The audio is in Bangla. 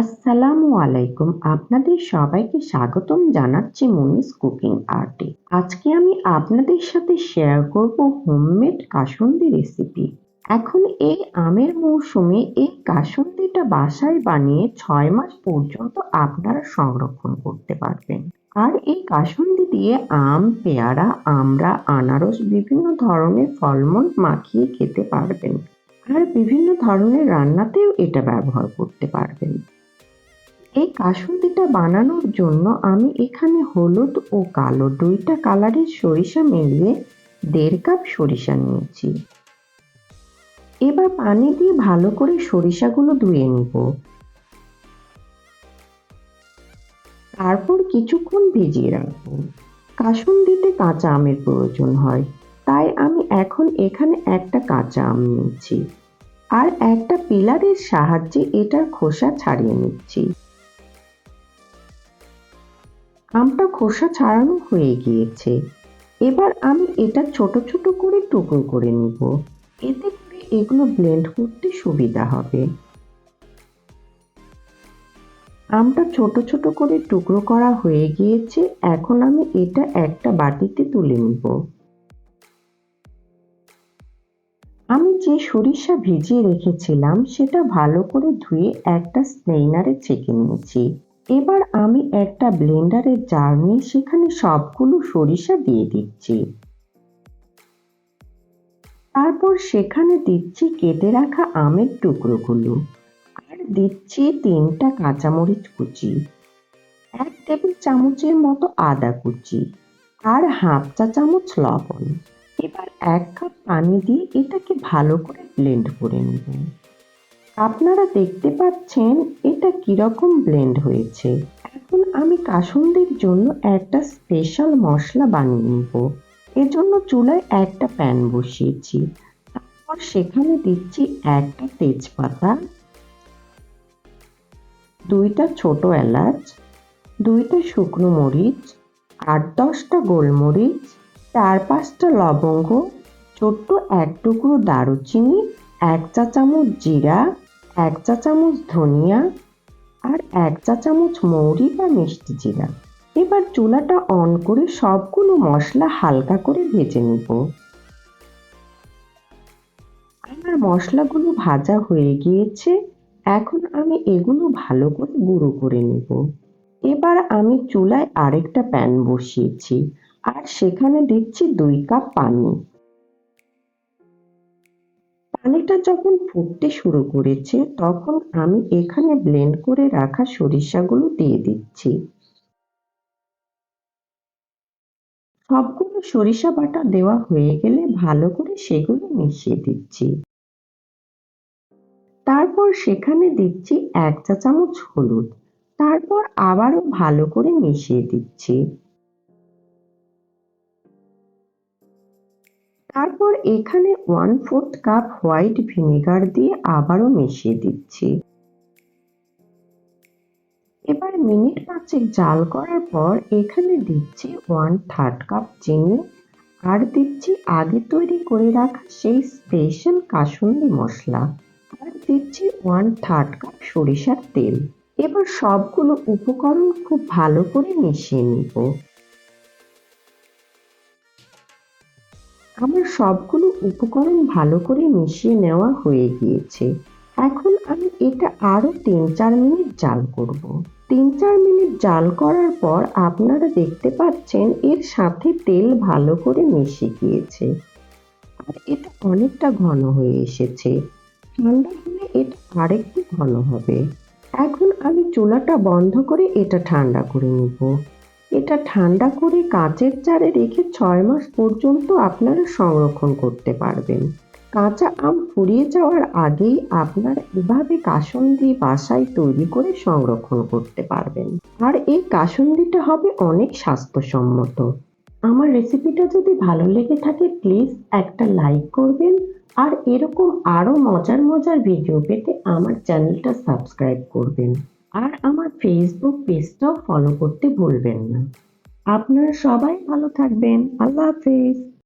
আসসালামু আলাইকুম। আপনাদের সবাইকে স্বাগতম জানাচ্ছি মুনিস কুকিং আর্টে। আজকে আমি আপনাদের সাথে শেয়ার করব হোমমেড কাসুন্দি রেসিপি। এখন এই আমের মৌসুমে এই কাসুন্দিটা বাসায় বানিয়ে ছয় মাস পর্যন্ত আপনারা সংরক্ষণ করতে পারবেন। আর এই কাসুন্দি দিয়ে আম, পেয়ারা আমরা আনারস বিভিন্ন ধরনের ফলমূল মাখিয়ে খেতে পারবেন। আর বিভিন্ন ধরনের রান্নাতেও এটা ব্যবহার করতে পারবেন। এই কাসুন্দিটা বানানোর জন্য আমি এখানে হলুদ ও কালো দুইটা কালারের সরিষা মিলিয়ে দেড় কাপ সরিষা নিয়েছি। এবার পানি দিয়ে ভালো করে সরিষাগুলো ধুয়ে নিব। তারপর কিছুক্ষণ ভিজিয়ে রাখব। কাসুন্দিতে কাঁচা আমের প্রয়োজন হয়, তাই আমি এখন এখানে একটা কাঁচা আম নিচ্ছি আর একটা পিলারের সাহায্যে এটার খোসা ছাড়িয়ে নিচ্ছি। আমটা খোসা ছাড়ানো হয়ে গিয়েছে। এবার আমি এটা ছোট ছোট করে টুকরো করে নিব। এতে করে এগুলো ব্লেন্ড করতে সুবিধা হবে। আমটা ছোট ছোট করে টুকরো করা হয়ে গিয়েছে। এখন আমি এটা একটা বাটিতে তুলে নিব। আমি যে সরিষা ভিজিয়ে রেখেছিলাম, সেটা ভালো করে ধুয়ে একটা স্নেইনারে ছেঁকে নিয়েছি। এবার আমি একটা ব্লেন্ডারের জার নিয়ে সেখানে সবগুলো সরিষা দিয়ে দিচ্ছি। তারপর সেখানে দিচ্ছি কেটে রাখা আমের টুকরোগুলো আর দিচ্ছি তিনটা কাঁচামরিচ কুচি, এক টেবিল চামচের মতো আদা কুচি আর হাফ চা চামচ লবণ। এবার এক কাপ পানি দিয়ে এটাকে ভালো করে ব্লেন্ড করে নেবেন আপনারা দেখতে পাচ্ছেন এটা কীরকম ব্লেন্ড হয়েছে। এখন আমি কাসুন্দির জন্য একটা স্পেশাল মশলা বানিয়ে নিব। এজন্য চুলায় একটা প্যান বসিয়েছি। তারপর সেখানে দিচ্ছি একটা তেজপাতা, দুইটা ছোট এলাচ, দুইটা শুকনো মরিচ আট দশটা গোলমরিচ, চার পাঁচটা লবঙ্গ, ছোট্ট এক টুকরো দারুচিনি, এক চা চামচ জিরা এক চা চামচ ধনিয়া আর এক চা চামচ মৌরি বা মিষ্টি জিরা। এবার চুলাটা অন করে সবগুলো মশলা হালকা করে ভেজে নিব। আমার মশলাগুলো ভাজা হয়ে গিয়েছে, এখন আমি এগুলো ভালো করে গুঁড়ো করে নিব। এবার আমি চুলায় আরেকটা প্যান বসিয়েছি, আর সেখানে দিচ্ছি দুই কাপ পানি। পানিটা যখন ফুটতে শুরু করেছে, তখন আমি এখানে ব্লেন্ড করে রাখা সরিষাগুলো দিয়ে দিচ্ছি। সবগুলো সরিষা বাটা দেওয়া হয়ে গেলে ভালো করে সেগুলো মিশিয়ে দিচ্ছি। তারপর সেখানে দিচ্ছি এক চা চামচ হলুদ। তারপর আবারও ভালো করে মিশিয়ে দিচ্ছি। তারপর এখানে one fourth cup white vinegar দিয়ে আবারও মিশিয়ে দিচ্ছি। এবার মিনিট পাঁচেক জাল করার পর এখানে দিচ্ছি ওয়ান থার্ড কাপ চিনি আর দিচ্ছি আগে তৈরি করে রাখা সেই স্পেশাল কাসুন্দি মশলা। আর দিচ্ছি ওয়ান থার্ড কাপ সরিষার তেল। এবার সবগুলো উপকরণ খুব ভালো করে মিশিয়ে নিব। আমার সবগুলো উপকরণ ভালো করে মিশিয়ে নেওয়া হয়ে গিয়েছে। এখন আমি এটা আরও তিন চার মিনিট জাল করব। তিন চার মিনিট জাল করার পর আপনারা দেখতে পাচ্ছেন এর সাথে তেল ভালো করে মিশে গিয়েছে। আর এটা অনেকটা ঘন হয়ে এসেছে। ঠান্ডা হলে এটা আরেকটু ঘন হবে। এখন আমি চুলাটা বন্ধ করে এটা ঠান্ডা করে নিব। এটা ঠান্ডা করে কাঁচের জারে রেখে ছয় মাস পর্যন্ত আপনারা সংরক্ষণ করতে পারবেন। কাঁচা আম ফুরিয়ে যাওয়ার আগেই আপনারা এভাবে কাসন্দি বাসায় তৈরি করে সংরক্ষণ করতে পারবেন। আর এই কাসন্দিটা হবে অনেক স্বাস্থ্যসম্মত। আমার রেসিপিটা যদি ভালো লেগে থাকে, প্লিজ একটা লাইক করবেন। আর এরকম আরও মজার মজার ভিডিও পেতে আমার চ্যানেলটা সাবস্ক্রাইব করবেন। আর আমার ফেসবুক পেজটাও ফলো করতে ভুলবেন না। আপনারা সবাই ভালো থাকবেন। আল্লাহ হাফেজ।